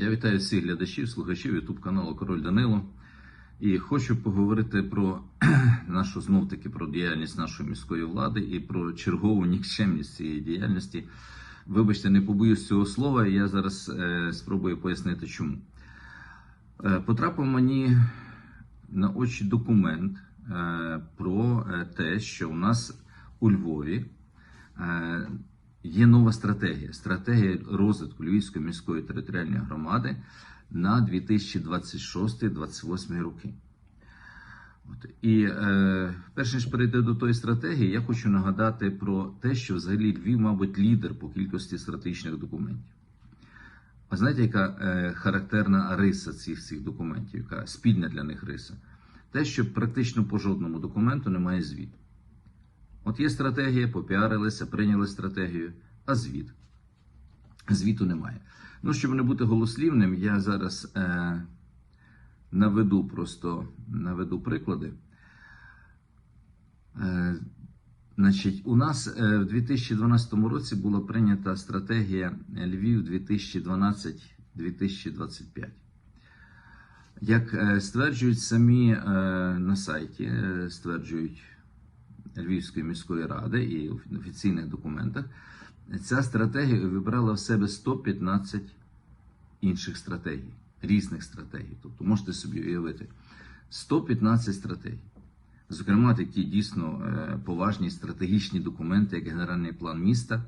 Я вітаю всіх глядачів, слухачів YouTube каналу Король Данило. І хочу поговорити про нашу знов таки про діяльність нашої міської влади і про чергову нікчемність цієї діяльності. Вибачте, не побоюсь цього слова. Я зараз е, спробую пояснити, чому. Е, потрапив мені на очі документ е, про е, те, що у нас у Львові е, є нова стратегія стратегія розвитку Львівської міської територіальної громади на 2026-2028 роки. От. І е, перш ніж перейти до тої стратегії, я хочу нагадати про те, що взагалі Львів, мабуть, лідер по кількості стратегічних документів. А знаєте, яка е, характерна риса цих цих документів, яка спільна для них риса? Те, що практично по жодному документу немає звіту. От є стратегія, попіарилися, прийняли стратегію, а звіт. Звіту немає. Ну, щоб не бути голослівним, я зараз е, наведу просто наведу приклади. Е, значить, у нас е, в 2012 році була прийнята стратегія Львів 2012-2025. Як е, стверджують самі е, на сайті, стверджують Львівської міської ради і в офіційних документах, ця стратегія вибрала в себе 115 інших стратегій, різних стратегій. Тобто можете собі уявити 115 стратегій. Зокрема, такі дійсно е, поважні стратегічні документи, як Генеральний план міста,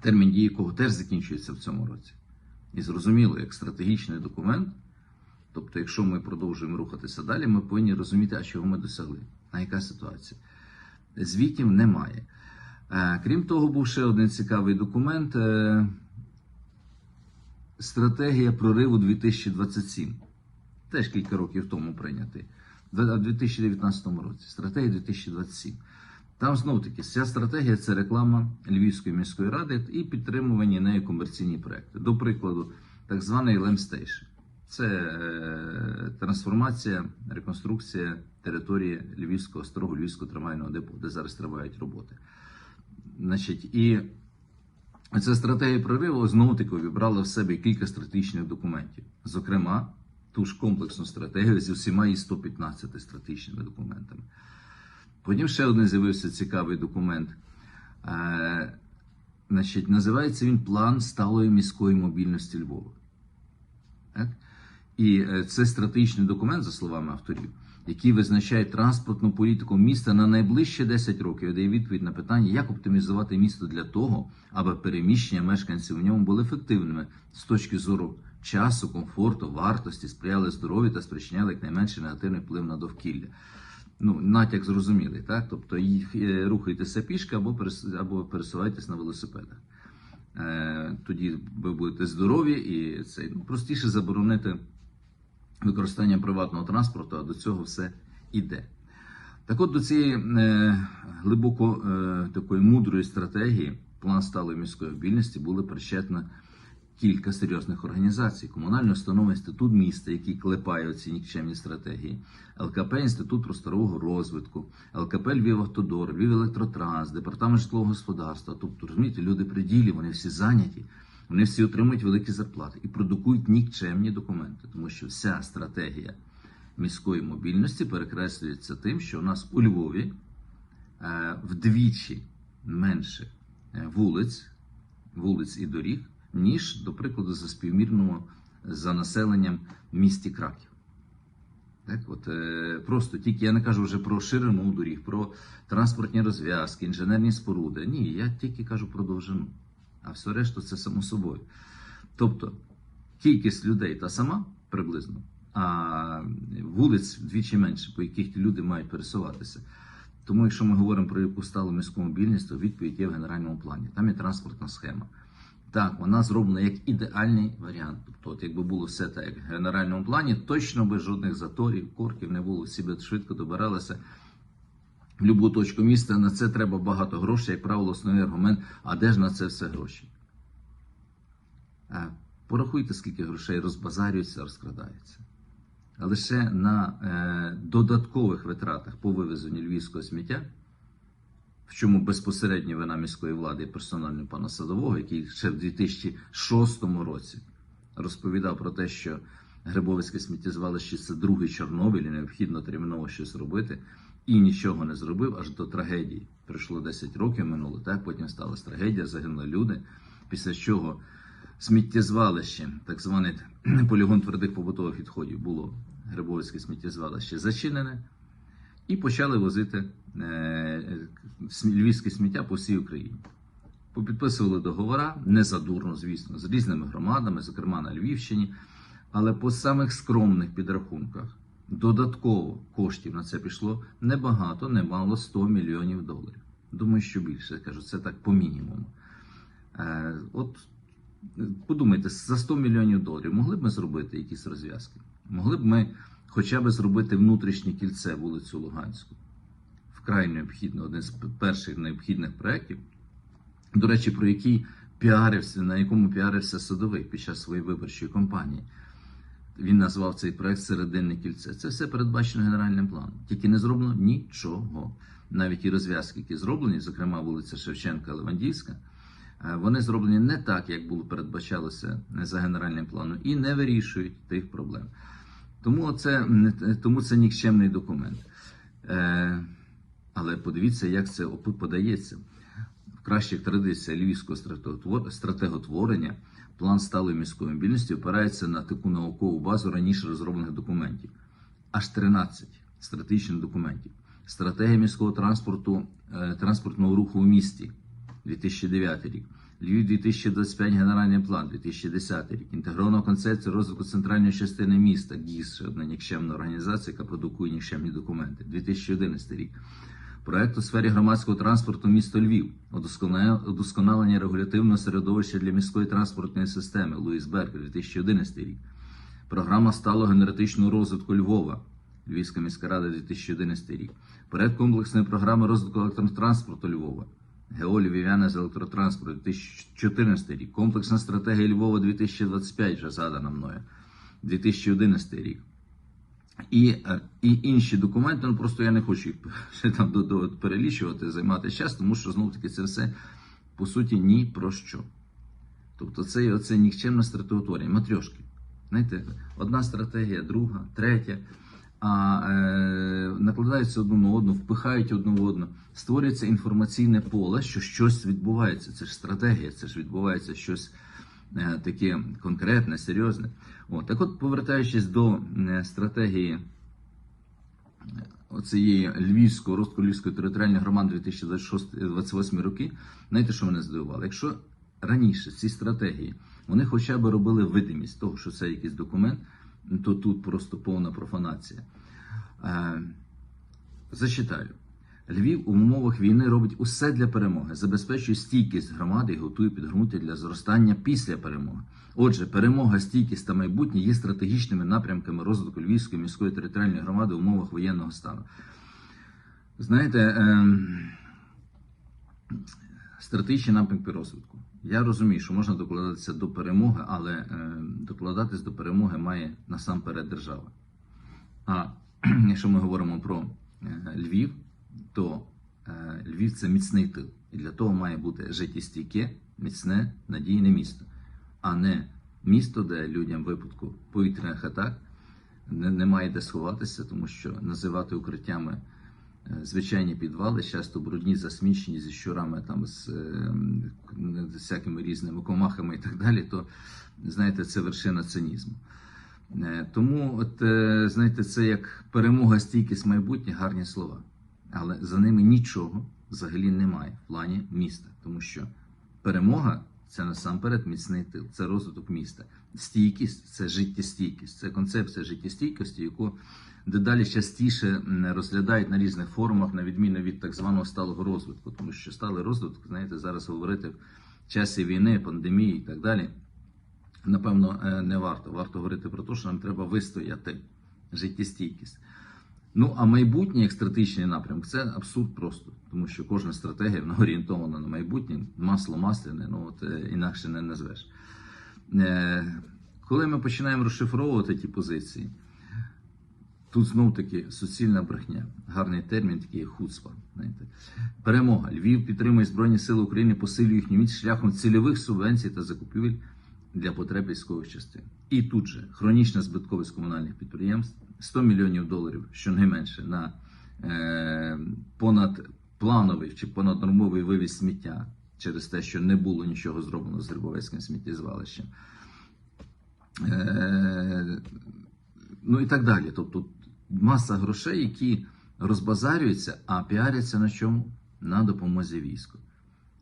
термін дії якого теж закінчується в цьому році. І зрозуміло, як стратегічний документ. Тобто, якщо ми продовжуємо рухатися далі, ми повинні розуміти, а чого ми досягли. А яка ситуація? Звітів немає. Е, Крім того, був ще один цікавий документ е, Стратегія прориву 2027. Теж кілька років тому прийнятий. В 2019 році. Стратегія 2027. Там знов таки ця стратегія це реклама Львівської міської ради і підтримувані нею комерційні проекти. До прикладу, так званий Лемстейшн. Це е, трансформація, реконструкція території Львівського старого Львівського трамвайного депо, де зараз тривають роботи. Значить, і ця стратегія прориву знову таки вібрала в себе кілька стратегічних документів. Зокрема, ту ж комплексну стратегію зі всіма її 115 стратегічними документами. Потім ще один з'явився цікавий документ. Е, значить, Називається він План сталої міської мобільності Львова. Так? І е, це стратегічний документ, за словами авторів, який визначає транспортну політику міста на найближчі 10 років і дає відповідь на питання, як оптимізувати місто для того, аби переміщення мешканців в ньому були ефективними з точки зору часу, комфорту, вартості, сприяли здоров'ю та спричиняли якнайменший негативний вплив на довкілля. Ну, натяк зрозумілий, так? Тобто їх е, рухайтеся пішки або перес- або пересувайтесь на велосипедах. Е, Тоді ви будете здорові і це ну, простіше заборонити використання приватного транспорту, а до цього все іде. Так от до цієї е, глибоко е, такої мудрої стратегії план сталої міської мобільності були причетні кілька серйозних організацій: комунальна установа інститут міста, який клепає ці нікчемні стратегії, ЛКП Інститут просторового розвитку, ЛКП Львів Автодор, Львів Електротранс, департамент житлового господарства. Тобто, розумієте, люди при ділі, вони всі зайняті. Вони всі отримують великі зарплати і продукують нікчемні документи, тому що вся стратегія міської мобільності перекреслюється тим, що у нас у Львові е, вдвічі менше е, вулиць, вулиць і доріг, ніж, до прикладу, за співмірного за населенням місті Краків. Так, от, е, просто тільки я не кажу вже про ширину доріг, про транспортні розв'язки, інженерні споруди. Ні, я тільки кажу про довжину. А все решту це само собою. Тобто кількість людей та сама приблизно, а вулиць вдвічі менше, по яких люди мають пересуватися. Тому, якщо ми говоримо про яку сталу міську мобільність, то відповідь є в генеральному плані. Там є транспортна схема. Так, вона зроблена як ідеальний варіант. Тобто, от якби було все так, як в генеральному плані, точно без жодних заторів, корків не було, всі би швидко добиралися в будь-яку точку міста. На це треба багато грошей, як правило, основний аргумент, а де ж на це все гроші? Порахуйте, скільки грошей розбазарюється, розкрадається. А лише на е, додаткових витратах по вивезенню львівського сміття в чому безпосередньо вина міської влади і персонально пана Садового, який ще в 2006 році розповідав про те, що Грибовицьке сміттєзвалище це другий Чорнобиль, і необхідно терміново щось робити, і нічого не зробив аж до трагедії. Пройшло 10 років минуло, так потім сталася трагедія, загинули люди. Після чого сміттєзвалище, так званий полігон твердих побутових відходів, було Грибовицьке сміттєзвалище зачинене, і почали возити е, львівське сміття по всій Україні. Попідписували договора, не задурно, звісно, з різними громадами, зокрема на Львівщині, але по самих скромних підрахунках додатково коштів на це пішло небагато, немало 100 мільйонів доларів. Думаю, що більше. Я кажу, це так по мінімуму. Е, от подумайте, за 100 мільйонів доларів могли б ми зробити якісь розв'язки? Могли б ми хоча б зробити внутрішнє кільце вулицю Луганську? Вкрай необхідно, один з перших необхідних проєктів, до речі, про який піарився, на якому піарився садовий під час своєї виборчої кампанії. Він назвав цей проект Серединне кільце. Це все передбачено генеральним планом. Тільки не зроблено нічого. Навіть і розв'язки, які зроблені, зокрема вулиця Шевченка, Левандівська, е, вони зроблені не так, як було передбачалося за генеральним планом, і не вирішують тих проблем. Тому це, тому це нікчемний документ. Е, але подивіться, як це подається. Кращих традиціях львівського стратеготвор- стратеготворення план сталої міської мобільності опирається на таку наукову базу раніше розроблених документів. Аж 13 стратегічних документів. Стратегія міського транспорту, е, транспортного руху у місті 2009 рік. Львів 2025 генеральний план 2010 рік. Інтегрована концепція розвитку центральної частини міста ГІС, одна нікчемна організація, яка продукує нікчемні документи. 2011 рік. Проект у сфері громадського транспорту місто Львів, удосконалення регулятивного середовища для міської транспортної системи Луїс Беркер 2011 рік. Програма сталого енергетичного розвитку Львова, Львівська міська рада 2011 рік. Проект комплексної програми розвитку електротранспорту Львова. ГЕО Львів'яне з електротранспорту 2014 рік. Комплексна стратегія Львова 2025 вже задана мною. 2011 рік. І, е, і інші документи, ну просто я не хочу їх ще там до, до, перелічувати, займати час, тому що знову таки це все по суті ні про що. Тобто це є оце нікчемне стратеготворення, матрьошки. Знаєте, одна стратегія, друга, третя, а е, накладаються одну на одну, впихають одну в одну, створюється інформаційне поле, що щось відбувається. Це ж стратегія, це ж відбувається щось таке конкретне, серйозне. От, так от, повертаючись до е, стратегії е, оцієї Львівського розвитку Львівської територіальної громади 2026-2028 роки, знаєте, що мене здивувало? Якщо раніше ці стратегії вони хоча б робили видимість того, що це якийсь документ, то тут просто повна профанація. Е, Зачитаю. Львів у умовах війни робить усе для перемоги, забезпечує стійкість громади і готує підґрунтя для зростання після перемоги. Отже, перемога, стійкість та майбутнє є стратегічними напрямками розвитку Львівської міської територіальної громади в умовах воєнного стану. Знаєте, ем, стратегічні напрямки розвитку. Я розумію, що можна докладатися до перемоги, але е, докладатись до перемоги має насамперед держава. А якщо ми говоримо про е, Львів, то е, Львів це міцний тил. І для того має бути життєстійке, міцне, надійне місто, а не місто, де людям в випадку повітряних атак не, немає де сховатися, тому що називати укриттями е, звичайні підвали, часто брудні, засмічені зі щурами, там з, е, з всякими різними комахами і так далі, то знаєте, це вершина цинізму. Тому, от знаєте, це як перемога, стійкість майбутнє, гарні слова. Але за ними нічого взагалі немає в плані міста, тому що перемога це насамперед міцний тил, це розвиток міста. Стійкість це життєстійкість, це концепція життєстійкості, яку дедалі частіше розглядають на різних форумах, на відміну від так званого сталого розвитку, тому що сталий розвиток, знаєте, зараз говорити в часі війни, пандемії і так далі напевно, е, не варто. Варто говорити про те, що нам треба вистояти життєстійкість. Ну, а майбутнє як стратегічний напрямок це абсурд просто, тому що кожна стратегія вона орієнтована на майбутнє, масло масляне, ну от е, інакше не назвеш. Е, Коли ми починаємо розшифровувати ті позиції, тут знов таки суцільна брехня. Гарний термін такий хуцпа. Знаєте. Перемога. Львів підтримує Збройні Сили України, посилює їхню міць шляхом цільових субвенцій та закупівель для потреб військових частин. І тут же хронічна збитковість комунальних підприємств 100 мільйонів доларів, що не менше, на е, понадплановий чи понаднормовий вивіз сміття через те, що не було нічого зроблено з Грибовецьким сміттєзвалищем. Е, ну і так далі. Тобто маса грошей, які розбазарюються, а піаряться на чому? На допомозі війську.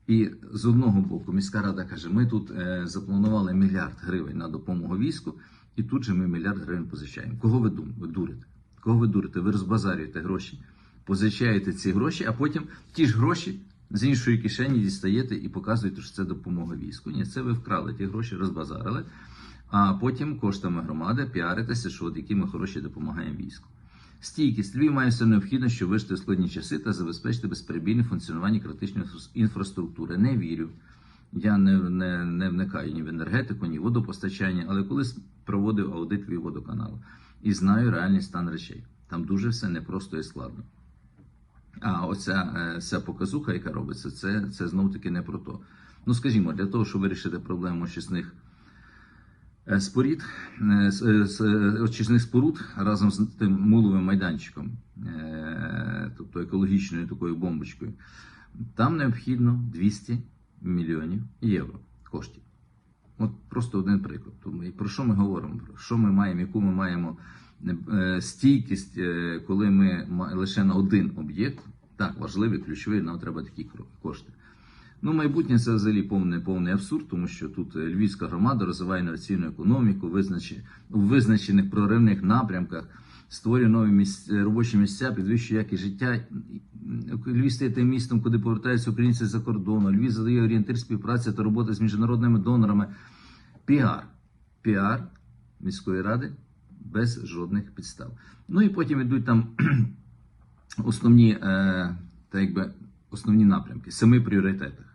І з одного боку міська рада каже: ми тут е, запланували мільярд гривень на допомогу війську, і тут же ми мільярд гривень позичаємо. Кого ви дум- ви дурите? Кого ви дурите? Ви розбазарюєте гроші, позичаєте ці гроші, а потім ті ж гроші з іншої кишені дістаєте і показуєте, що це допомога війську. Ні, це ви вкрали ті гроші, розбазарили, а потім коштами громади піаритеся, що от які ми хороші допомагаємо війську. Стійкість Львів має все необхідне, щоб вижити в складні часи та забезпечити безперебійне функціонування критичної інфраструктури. Не вірю. Я не, не, не вникаю ні в енергетику, ні в водопостачання, але колись проводив аудит Львівводоканалу і знаю реальний стан речей. Там дуже все непросто і складно. А оця е, вся показуха, яка робиться, це, це знов таки не про то. Ну, скажімо, для того, щоб вирішити проблему очисних е, спорід, е, е, е, очисних споруд разом з тим муловим майданчиком, е, тобто екологічною такою бомбочкою, там необхідно 200 мільйонів євро коштів. Просто один приклад. Тому і про що ми говоримо? Про що ми маємо, яку ми маємо е, стійкість, е, коли ми лише на один об'єкт, так, важливий, ключовий, нам треба такі кошти. Ну, майбутнє це взагалі повний, повний абсурд, тому що тут е, львівська громада розвиває інноваційну економіку, визначи, у визначених проривних напрямках, створює нові місць, робочі місця, підвищує якість життя. Львів стає тим містом, куди повертаються українці з-за кордону. Львів задає орієнтир співпраці та роботи з міжнародними донорами. Піар. Піар міської ради без жодних підстав. Ну і потім йдуть там основні, е, так якби, основні напрямки, семи пріоритетах.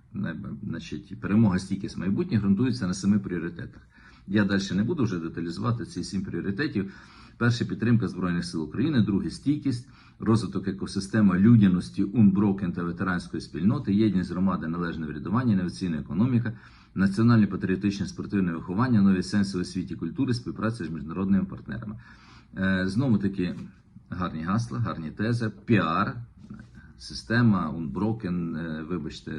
Значить, перемога стійкість майбутнє ґрунтується на семи пріоритетах. Я далі не буду вже деталізувати ці сім пріоритетів. Перше підтримка Збройних сил України, друге стійкість, розвиток екосистеми людяності, унброкен та ветеранської спільноти, єдність громади, належне врядування, інноваційна економіка, національне патріотичне спортивне виховання, нові сенси у світі культури, співпраця з міжнародними партнерами. Е, Знову таки гарні гасла, гарні тези, піар, система, унброкен. Вибачте,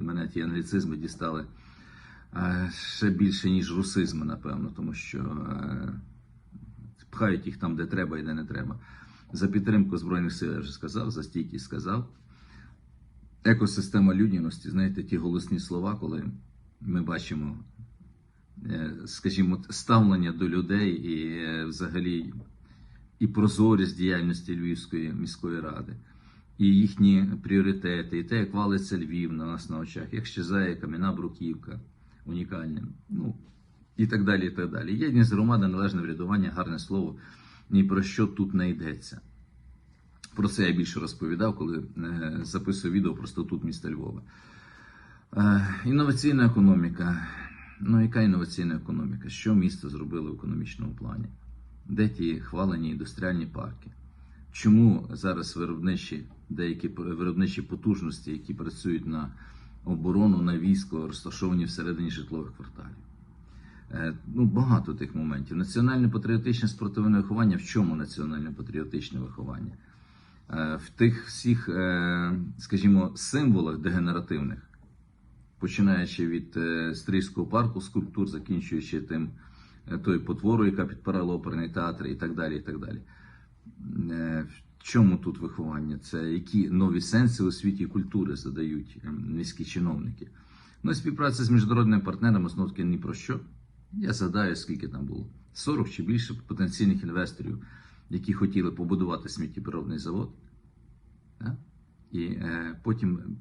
мене ті англіцизми дістали е, ще більше, ніж русизми, напевно, тому що е, пхають їх там, де треба і де не треба. За підтримку Збройних сил я вже сказав, за стійкість сказав. Екосистема людяності, знаєте, ті голосні слова, коли ми бачимо, е, скажімо, ставлення до людей і е, взагалі і прозорість діяльності Львівської міської ради, і їхні пріоритети, і те, як валиться Львів на нас на очах, як щезає кам'яна бруківка унікальним. Ну, і так далі. і так далі. Єдність громади, належне врядування, гарне слово, ні про що тут не йдеться. Про це я більше розповідав, коли е, записую відео про статут міста Львова. Е, інноваційна економіка. Ну, яка інноваційна економіка? Що місто зробило в економічному плані? Де ті хвалені індустріальні парки? Чому зараз виробничі, деякі виробничі потужності, які працюють на оборону, на військо, розташовані всередині житлових кварталів? Е, Ну, багато тих моментів. Національне патріотичне спортивне виховання. В чому національне патріотичне виховання? Е, В тих всіх, скажімо, символах дегенеративних, починаючи від е, Стрийського парку скульптур, закінчуючи тим е, тою потворою, яка підпирала оперний театр, і так далі. і так далі. Е, В чому тут виховання? Це які нові сенси у світі культури задають міські чиновники. Ну співпраця з міжнародними партнерами знов таки ні про що. Я згадаю, скільки там було 40 чи більше потенційних інвесторів, які хотіли побудувати сміттєпереробний завод. І е, потім,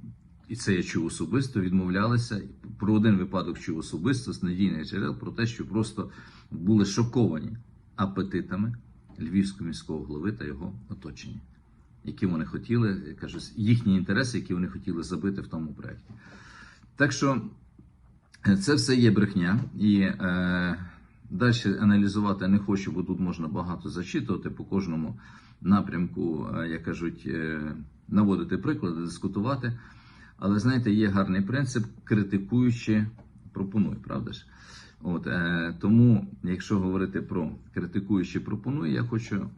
і це я чув особисто, відмовлялися. Про один випадок чув особисто з надійних джерел про те, що просто були шоковані апетитами львівського міського голови та його оточення, які вони хотіли, кажу, їхні інтереси, які вони хотіли забити в тому проєкті. Так що е, це все є брехня, і е, далі аналізувати не хочу, бо тут можна багато зачитувати по кожному напрямку, е, як кажуть, е, наводити приклади, дискутувати. Але знаєте, є гарний принцип, критикуючи, пропоную, правда ж? От, е, тому, якщо говорити про критикуючи пропоную, я хочу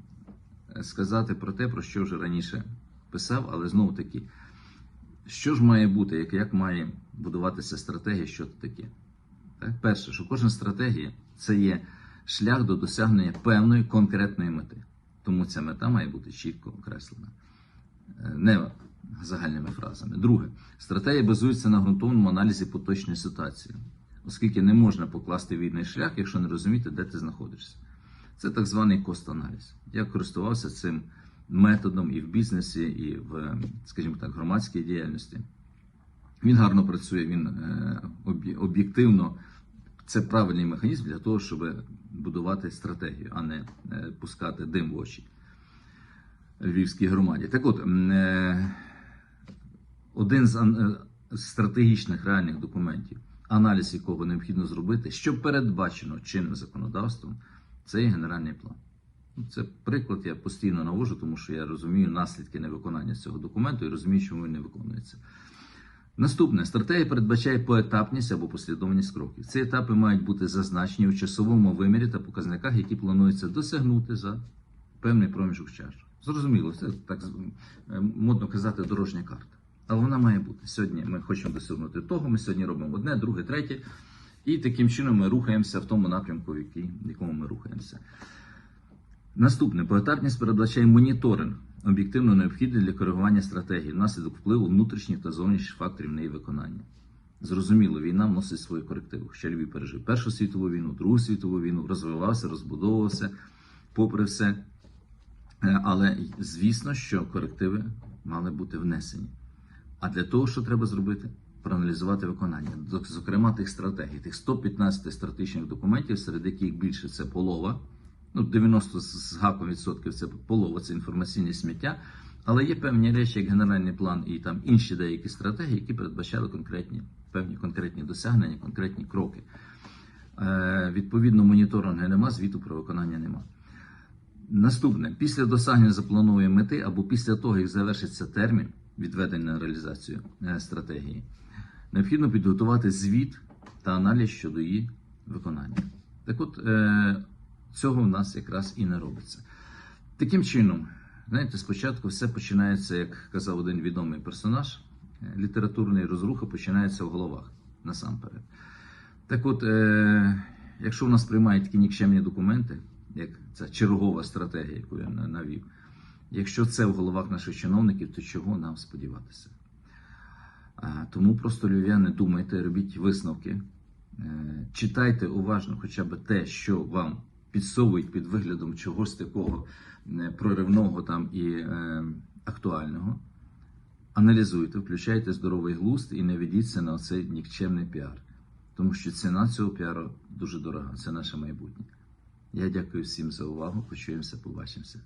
е, сказати про те, про що вже раніше писав, але знову таки, що ж має бути, як, як має будуватися стратегія, що це таке? Так? Перше, що кожна стратегія це є шлях до досягнення певної конкретної мети. Тому ця мета має бути чітко окреслена, Е, не загальними фразами. Друге, стратегія базується на ґрунтовному аналізі поточної ситуації, оскільки не можна покласти вільний шлях, якщо не розуміти, де ти знаходишся. Це так званий кост-аналіз. Я користувався цим методом і в бізнесі, і в, скажімо так, громадській діяльності. Він гарно працює, він е, об'єктивно. Це правильний механізм для того, щоб будувати стратегію, а не е, пускати дим в очі львівській громаді. Так от, е, один з е, стратегічних реальних документів, аналіз якого необхідно зробити, що передбачено чинним законодавством, це є генеральний план. Ну, Це приклад я постійно навожу, тому що я розумію наслідки невиконання цього документу і розумію, чому він не виконується. Наступне стратегія передбачає поетапність або послідовність кроків. Ці етапи мають бути зазначені у часовому вимірі та показниках, які планується досягнути за певний проміжок часу. Зрозуміло, це так е, модно казати дорожня карта. Але вона має бути. Сьогодні ми хочемо досягнути того, ми сьогодні робимо одне, друге, третє. І таким чином ми рухаємося в тому напрямку, в якому ми рухаємося. Наступне поетапність передбачає моніторинг, об'єктивно необхідний для коригування стратегії внаслідок впливу внутрішніх та зовнішніх факторів на її виконання. Зрозуміло, війна вносить свої корективи. Хоча Львів пережив Першу світову війну, Другу світову війну, розвивався, розбудовувався, попри все. Е, Але звісно, що корективи мали бути внесені. А для того, що треба зробити? Проаналізувати виконання, зокрема тих стратегій, тих 115 стратегічних документів, серед яких більше це полова, ну 90 з гаком відсотків це полова, це інформаційне сміття. Але є певні речі, як генеральний план і там інші деякі стратегії, які передбачали конкретні певні конкретні досягнення, конкретні кроки. Е, відповідно, моніторингу нема, звіту про виконання нема. Наступне, після досягнення запланованої мети або після того, як завершиться термін відведення на реалізацію е, стратегії, необхідно підготувати звіт та аналіз щодо її виконання. Так от, е, цього в нас якраз і не робиться. Таким чином, знаєте, спочатку все починається, як казав один відомий персонаж, е, літературний розруха починається в головах насамперед. Так от, якщо в нас приймають такі нікчемні документи, як ця чергова стратегія, яку я навів, якщо це в головах наших чиновників, то чого нам сподіватися? Тому просто львів'яни, думайте, робіть висновки, е, читайте уважно хоча б те, що вам підсовують під виглядом чогось такого е, проривного там і е, актуального. Аналізуйте, включайте здоровий глузд і не ведіться на цей нікчемний піар. Тому що ціна цього піару дуже дорога, це наше майбутнє. Я дякую всім за увагу. Почуємося, побачимося.